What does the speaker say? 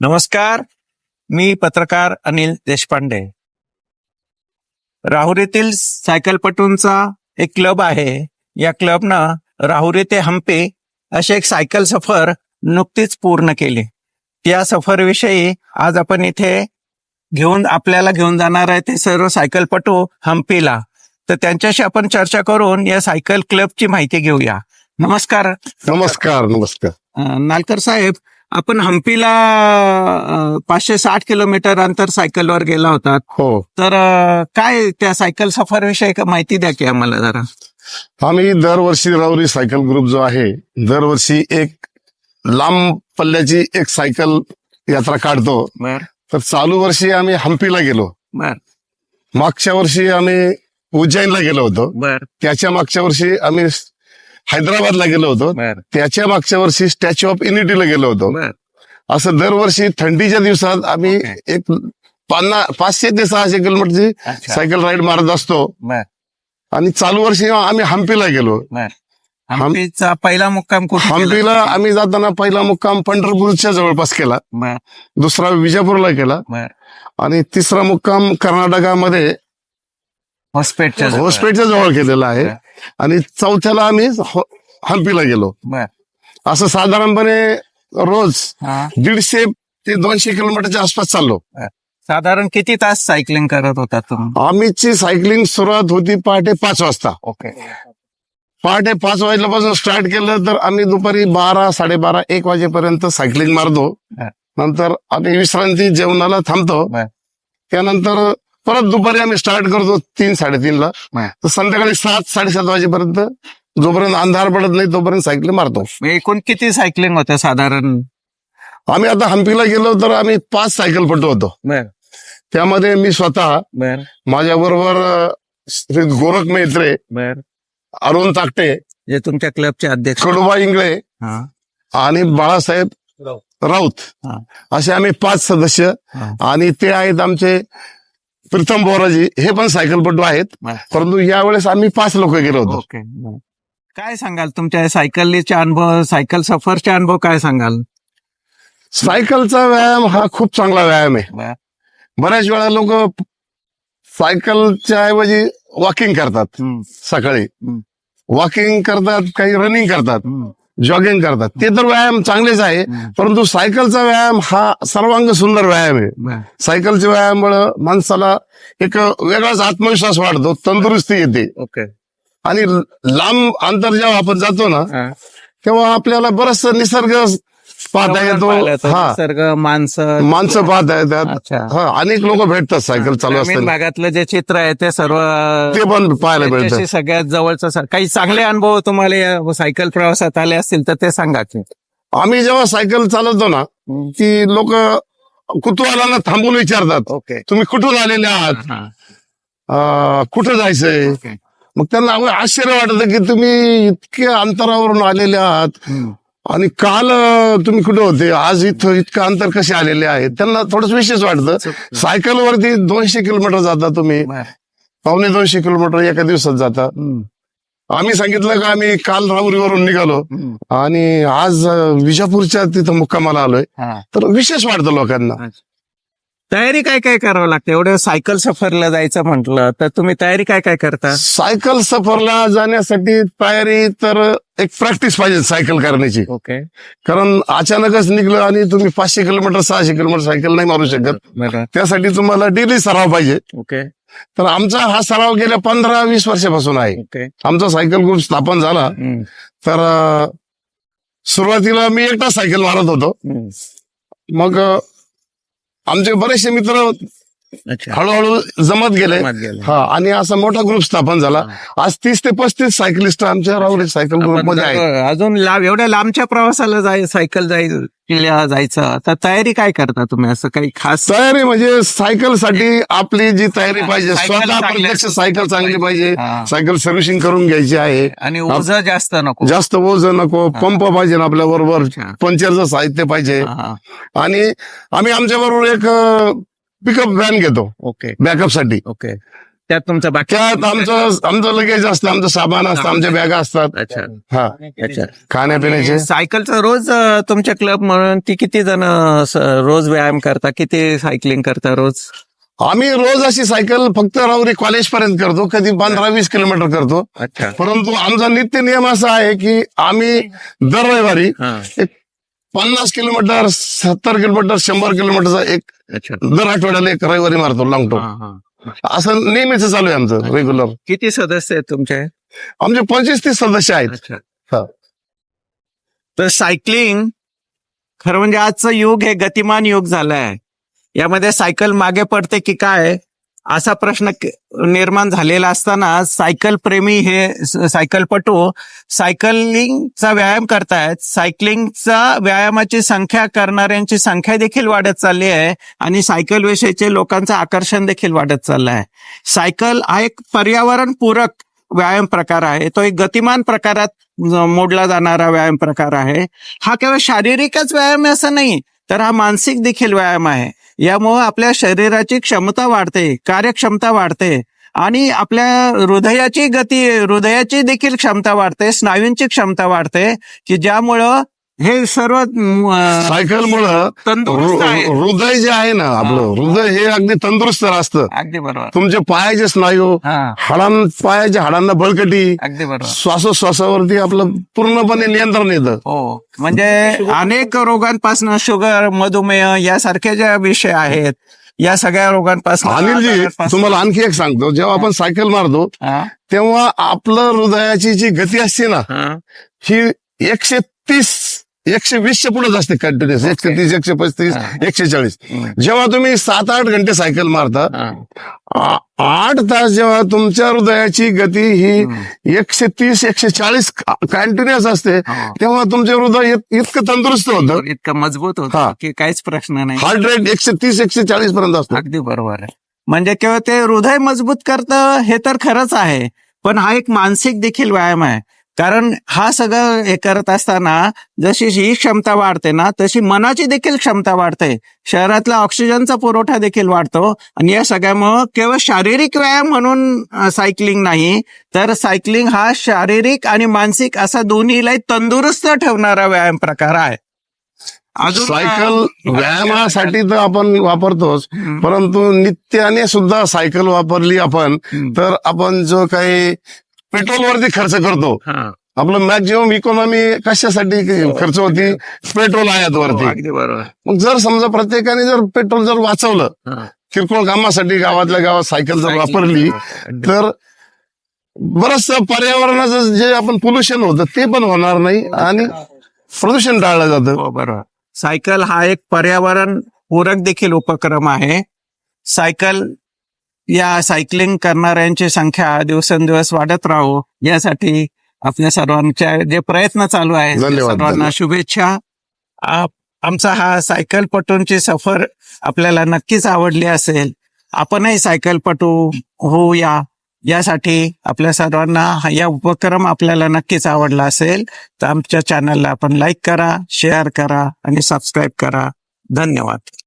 नमस्कार मी पत्रकार अनिल देशपांडे. राहुरीतील सायकलपटूंचा एक क्लब आहे. या क्लबनं राहुरी ते हम्पी असे एक सायकल सफर नुकतीच पूर्ण केली. त्या सफरविषयी आज आपण इथे घेऊन आपल्याला घेऊन जाणार आहे ते सर्व सायकलपटू हम्पीला तर त्यांच्याशी आपण चर्चा करून या सायकल क्लबची माहिती घेऊया. नमस्कार. नमस्कार नमस्कार. नालकर साहेब आपण हम्पीला पाचशे साठ किलोमीटर अंतर सायकलवर गेला होता. हो. तर अं, काय त्या सायकल सफर विषयी माहिती द्या की आम्हाला जरा. आम्ही दरवर्षी राऊरी सायकल ग्रुप जो आहे दरवर्षी एक लांब पल्ल्याची एक सायकल यात्रा काढतो. बर. तर चालू वर्षी आम्ही हम्पीला गेलो. बर. मागच्या वर्षी आम्ही उज्जैनला गेलो होतो. बर. त्याच्या मागच्या वर्षी आम्ही हैदराबादला गेलो होतो. बर. त्याच्या मागच्या वर्षी स्टॅच्यू ऑफ युनिटीला गेलो होतो. बर. असं दरवर्षी थंडीच्या दिवसात आम्ही. एक पन्नास पाचशे ते सहाशे किलोमीटरची अच्छा. सायकल राईड मारत असतो. बर. आणि चालू वर्षी आम्ही हम्पीला गेलो. हम्पीचा पहिला मुक्काम कुठे केला? हम्पीला आम्ही जाताना पहिला मुक्काम पंढरपूरच्या जवळपास केला. बर. दुसरा विजापूरला केला. बर. आणि तिसरा मुक्काम कर्नाटकामध्ये हॉस्पिटलच्या जवळ. होस्पेटच्या जवळ केलेला आहे. आणि चौथ्याला आम्ही हो- हम्पीला गेलो. बर. असं साधारणपणे रोज हा. दीडशे ते दोनशे किलोमीटरच्या आसपास चाललो. साधारण किती तास सायकलिंग करत होता तुम्ही? आम्हीची सायकलिंग सुरुवात होती पहाटे पाच वाजता. ओके. पहाटे पाच वाजल्यापासून स्टार्ट केलं तर आम्ही दुपारी बारा साडेबारा एक वाजेपर्यंत सायकलिंग मारतो. हा. नंतर आम्ही विश्रांती जेवणाला थांबतो. त्यानंतर परत दुपारी आम्ही स्टार्ट करतो तीन साडेतीनला बर. तर संध्याकाळी सात साडेसात वाजेपर्यंत जोपर्यंत अंधार पडत नाही तोपर्यंत सायकल मारतो. एकूण किती सायकलिंग होत्या साधारण? आम्ही आता हम्पीला गेलो तर आम्ही पाच सायकल पटू होतो. त्यामध्ये मी स्वतः माझ्या बरोबर श्री गोरख मेत्रे अरुण ताकटे जे तुमच्या क्लबचे अध्यक्ष. कडुबा इंगळे हा. आणि बाळासाहेब राऊत. असे आम्ही पाच सदस्य. आणि ते आहेत आमचे प्रीतम बोराजी हे पण सायकलपटू आहेत. परंतु यावेळेस आम्ही पाच लोक गेलो होतो. ओके. काय सांगाल? तुमच्या सायकलीचे अनुभव सायकल सफरचे अनुभव काय सांगाल? सायकलचा व्यायाम हा खूप चांगला व्यायाम आहे. बऱ्याच वेळा लोक सायकलच्या ऐवजी वॉकिंग करतात सकाळी. वॉकिंग करतात काही रनिंग करतात. जॉगिंग करतात ते तर व्यायाम चांगलेच आहे. परंतु सायकलचा व्यायाम हा सर्वांग सुंदर व्यायाम आहे. सायकलच्या व्यायामामुळे माणसाला एक वेगळाच आत्मविश्वास वाढतो तंदुरुस्ती येते ओके आणि लांब अंतर जेव्हा आपण जातो ना. तेव्हा आपल्याला बरस निसर्ग पाहता येतो हा. निसर्ग माणसं. माणसं पाहता येतात अच्छा. हा अनेक लोक भेटतात सायकल चालू ग्रामीण असताना. भागातलं जे चित्र आहे ते सर्व ते पण पाहायला भेटतात त्याच्याशी सगळ्यात जवळचं स- काही चांगले अनुभव तुम्हाला या सायकल प्रवासात आले असतील तर ते सांगा की. आम्ही जेव्हा सायकल चालवतो ना की लोक कुतूहलानं थांबून विचारतात ओके. तुम्ही कुठून आलेले आहात. अं, कुठं जायचंय. मग त्यांना आश्चर्य वाटतं की तुम्ही इतक्या अंतरावरून आलेले आहात. आणि काल तुम्ही कुठे होते? आज इथं इतकं अंतर कसे आलेले आहेत? त्यांना थोडस विशेष वाटतं. सायकलवरती दोनशे किलोमीटर जाता तुम्ही. पावणे दोनशे किलोमीटर एका दिवसात जाता. आम्ही सांगितलं का आम्ही काल राहुरीवरून निघालो. आणि आज विजापूरच्या तिथं मुक्कामाला आलोय. तर विशेष वाटतं लोकांना. तयारी काय काय करावं लागते? एवढं सायकल सफरला जायचं म्हटलं तर तुम्ही तयारी काय काय करता? सायकल सफरला जाण्यासाठी तयारी तर एक प्रॅक्टिस पाहिजे सायकल करण्याची. ओके कारण अचानकच निघलं आणि तुम्ही पाचशे किलोमीटर सहाशे किलोमीटर सायकल नाही मारू शकत. त्यासाठी तुम्हाला डेली सराव पाहिजे. ओके तर आमचा हा सराव गेल्या पंधरा वीस वर्षापासून आहे. आमचा सायकल ग्रुप स्थापन झाला. तर सुरुवातीला मी एकटा सायकल मारत होतो. मग आमचे बरेचसे मित्र हळूहळू जमत गेले. जमत गेले. हा आणि असा मोठा ग्रुप स्थापन झाला. आज तीस ते पस्तीस सायकलिस्ट आमच्या राहुरी सायकल ग्रुप आपण मध्ये आहेत. जर अजून लांब एवढ्या लांबच्या प्रवासाला जाय सायकल जाय किल्ल्या जायचं तर तयारी काय करता तुम्ही? असं काही खास तयारी म्हणजे सायकलसाठी आपली जी तयारी पाहिजे सायकल स्वतः चांगली प्रत्यक्ष असली सायकल चांगली पाहिजे. हा. सायकल सर्व्हिसिंग करून घ्यायची आहे. आणि ओझ जास्त नको. जास्त ओझ नको. पंप पाहिजे आपल्या बरोबर अच्छा. पंचरचं साहित्य पाहिजे. हा. आणि आम्ही आमच्या बरोबर एक पिकअप व्हॅन घेतो. ओके बॅकअपसाठी. ओके त्यात तुमचं बाकी त्यात आमचं आमचं लगेच असतं आमचं सामान असतं आमच्या बॅगा असतात. अच्छा. हा. अच्छा. खाण्यापिण्याचे. सायकलचा रोज अं, तुमच्या क्लब म्हणून ती किती जण स- रोज व्यायाम करता? किती सायकलिंग करता रोज? आम्ही रोज अशी सायकल फक्त राहुरी कॉलेज पर्यंत करतो. कधी पंधरा वीस किलोमीटर करतो. अच्छा. परंतु आमचा नित्य नियम असा आहे की आम्ही दर रविवारी एक पन्नास किलोमीटर सत्तर किलोमीटर शंभर किलोमीटरचा एक दर आठवड्याला एक रविवारी मारतो लॉंग टूर असं नेहमीच चालू आहे आमचं रेग्युलर किती सदस्य आहेत तुमचे? आमचे पंचवीस तीस सदस्य आहेत. हा. तर सायकलिंग खरं म्हणजे आजचं युग हे गतिमान युग झालंय. यामध्ये सायकल मागे पडते की काय? असा प्रश्न निर्माण झालेला असताना सायकल प्रेमी हे सायकलपटू सायकलिंगचा व्यायाम करतायत. सायकलिंगचा व्यायामाची संख्या करणाऱ्यांची संख्या देखील वाढत चालली आहे आणि सायकल विषयीचे लोकांचं आकर्षण देखील वाढत चाललं आहे. सायकल हा एक पर्यावरण पूरक व्यायाम प्रकार आहे. तो एक गतिमान प्रकारात मोडला जाणारा व्यायाम प्रकार आहे. हा केवळ शारीरिकच व्यायाम आहे असं नाही तर हा मानसिक देखील व्यायाम आहे. यामुळं आपल्या शरीराची क्षमता वाढते कार्यक्षमता वाढते आणि आपल्या हृदयाची गती हृदयाची देखील क्षमता वाढते स्नायूंची क्षमता वाढते की ज्यामुळं हे सर्व अं, सायकल मुळे तंदुरुस्त आहे. हृदय जे आहे ना आपलं हृदय हे अगदी तंदुरुस्त असतं अगदी बरोबर. तुमचे पायाचे स्नायू हा. हाडां पायाच्या हाडांना बळकटी अगदी बरोबर. श्वासोश्वासावरती आपलं पूर्णपणे नियंत्रण येतं. हो. म्हणजे अनेक रोगांपासून शुगर मधुमेह यासारखे जे विषय आहेत या सगळ्या रोगांपासून अनिलजी तुम्हाला आणखी एक सांगतो. जेव्हा आपण सायकल मारतो हा, तेव्हा आपलं हृदयाची जी गती असते ना हा, ही एकशे तीस एकशे वीसच्या पुढेच असते कंटिन्युअस एकशे तीस एकशे पस्तीस हा. एकशे चाळीस. जेव्हा तुम्ही सात आठ घंटे सायकल मारता हा, आठ तास जेव्हा तुमच्या हृदयाची गती ही एकशे तीस एकशे चाळीस कंटिन्युअस असते हो. तेव्हा तुमचे हृदय इत- इतकं तंदुरुस्त होतं. इतकं मजबूत होत हा. की काहीच प्रश्न नाही. हार्ट रेट एकशे तीस एकशे चाळीस पर्यंत असतो. अगदी बरोबर आहे. म्हणजे केवळ ते हृदय मजबूत करतं हे तर खरंच आहे. पण हा एक मानसिक देखील व्यायाम आहे. कारण हा सगळं हे करत असताना जशी ही क्षमता वाढते ना तशी मनाची देखील क्षमता वाढते. शहरातला ऑक्सिजनचा पुरवठा देखील वाढतो. आणि या सगळ्यामुळं केवळ शारीरिक व्यायाम म्हणून सायकलिंग नाही तर सायकलिंग हा शारीरिक आणि मानसिक असा दोन्हीलाही तंदुरुस्त ठेवणारा व्यायाम प्रकार आहे. सायकल व्यायामासाठी तर आपण वापरतोच परंतु नित्याने सुद्धा सायकल वापरली आपण तर आपण जो काही पेट्रोलवरती खर्च करतो. हा. आपलं मॅक्झिमम इकॉनॉमी कशासाठी खर्च होती? पेट्रोल आयात हो, वरती बरोबर. मग जर समजा प्रत्येकाने जर पेट्रोल जर वाचवलं हा. किरकोळ कामासाठी गावातल्या गावात सायकल जर वापरली तर बरंच पर्यावरणाचं जे आपण पोल्युशन होतं ते पण होणार नाही आणि प्रदूषण टाळलं जातं. हो बरोबर. सायकल हा एक पर्यावरण पूरक देखील उपक्रम आहे. सायकल या सायकलिंग करणाऱ्यांची संख्या दिवसेंदिवस वाढत राहो. यासाठी आपल्या सर्वांच्या जे प्रयत्न चालू आहेत सर्वांना. शुभेच्छा. आमचा हा सायकलपटूंची सफर आपल्याला नक्कीच आवडली असेल. आपणही सायकलपटू होऊया. यासाठी आपल्या सर्वांना हा- या उपक्रम आपल्याला नक्कीच आवडला असेल तर आमच्या चॅनलला आपण लाईक करा शेअर करा आणि सबस्क्राईब करा. धन्यवाद.